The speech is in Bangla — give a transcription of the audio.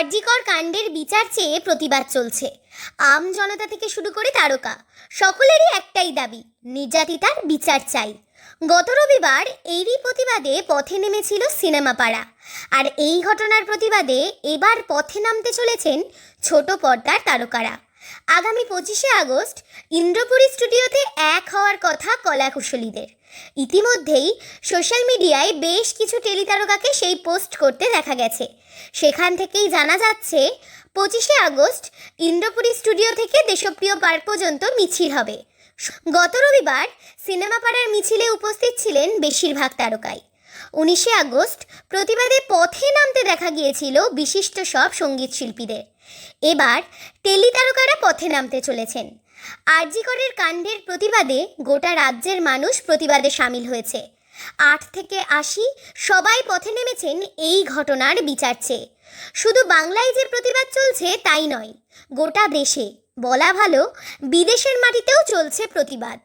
আরজিকর কাণ্ডের বিচার চেয়ে প্রতিবাদ চলছে। আম জনতা থেকে শুরু করে তারকা, সকলেরই একটাই দাবি, নির্যাতিতার বিচার চাই। গত রবিবার এরই প্রতিবাদে পথে নেমেছিল সিনেমা পাড়া আর এই ঘটনার প্রতিবাদে এবার পথে নামতে চলেছেন ছোট পর্দার তারকারা। আগামী পঁচিশে আগস্ট ইন্দ্রপুরী স্টুডিওতে এক হওয়ার কথা কলাকুশলীদের ইতিমধ্যেই সোশ্যাল মিডিয়ায় বেশ কিছু টেলিতারকাকে সেই পোস্ট করতে দেখা গেছে। সেখান থেকেই জানা যাচ্ছে, পঁচিশে আগস্ট ইন্দ্রপুরী স্টুডিও থেকে দেশপ্রিয় পার্ক পর্যন্ত মিছিল হবে। গত রবিবার সিনেমা পাড়ার মিছিলে উপস্থিত ছিলেন বেশিরভাগ তারকাই। উনিশে আগস্ট প্রতিবাদে পথে নামতে দেখা গিয়েছিল বিশিষ্ট সব সংগীত শিল্পীদের। এবার তেলি তারকারা পথে নামতে চলেছেন। আরজিকরের কাণ্ডের প্রতিবাদে গোটা রাজ্যের মানুষ প্রতিবাদে সামিল হয়েছে। আট থেকে আশি সবাই পথে নেমেছেন এই ঘটনার বিচার চেয়ে। শুধু বাংলায় যে প্রতিবাদ চলছে তাই নয়, গোটা দেশে, বলা ভালো, বিদেশের মাটিতেও চলছে প্রতিবাদ।